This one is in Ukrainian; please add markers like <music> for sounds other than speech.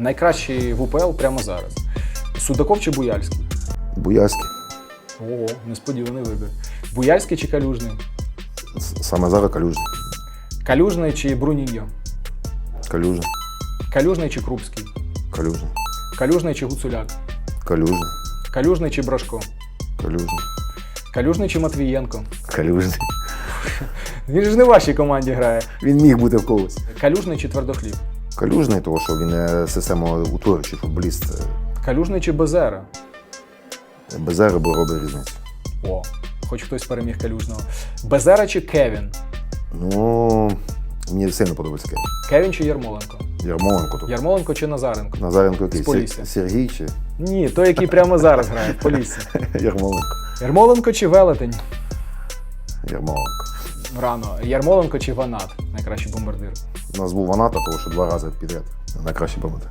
Найкращий в УПЛ прямо зараз. Судаков чи Буяльський? Буяльський. Ого, несподіваний вибір. Буяльський чи Калюжний? С- Саме зараз Калюжний. Калюжний чи Бруніньо? Калюжний. Калюжний чи Крупський? Калюжний. Калюжний чи Гуцуляк? Калюжний. Калюжний чи Брашко? Калюжний. Калюжний чи Матвієнко? Калюжний. Він ж не в вашій команді грає. Він міг бути в когось. Калюжний чи Твердохліб? Калюжний, тому що він е, системоутворюючий футболіст. Е, Калюжний чи Безера? Без ереби робить різницю. О, хоч хтось переміг Калюжного. Безера чи Кевін? Ну, мені сильно подобається Кевін. Кевін чи Ярмоленко? Ярмоленко тут. Ярмоленко чи Назаренко? Назаренко який? З Полісся. Сергій чи Ні, той, який прямо зараз грає в Поліссі. <laughs> Ярмоленко? Ярмоленко чи Велетень? Ярмоленко. Рано. Ярмоленко чи Ванат? Найкращий бомбардир. У нас був Ваната, тому що два рази підряд. найкращий пам'ятаю.